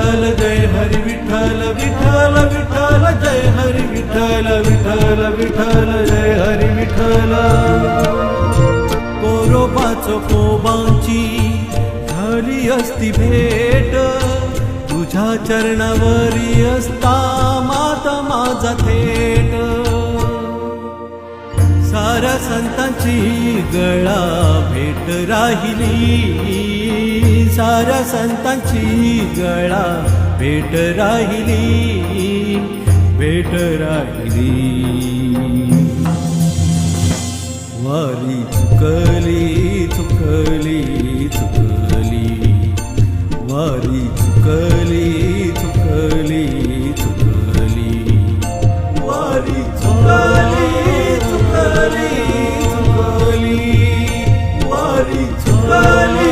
विठ्ठल जय हरी विठ्ठल विठ्ठल विठ्ठल जय हरी विठ्ठल विठ्ठल विठ्ठल जय हरी विठ्ठल. कोरोबाचो कोबांची झाली असती भेट. तुझ्या चरणावरी असता माता माझा थेट. साऱ्या संतांची गळा भेट राहिली. साऱ्या संतांची गळा भेट राहिली भेट राहिली. वारी चुकली चुकली चुकली. वारी चुकली चुकली चुकली. वारी चुकली चुकली चुकली. वारी चुकली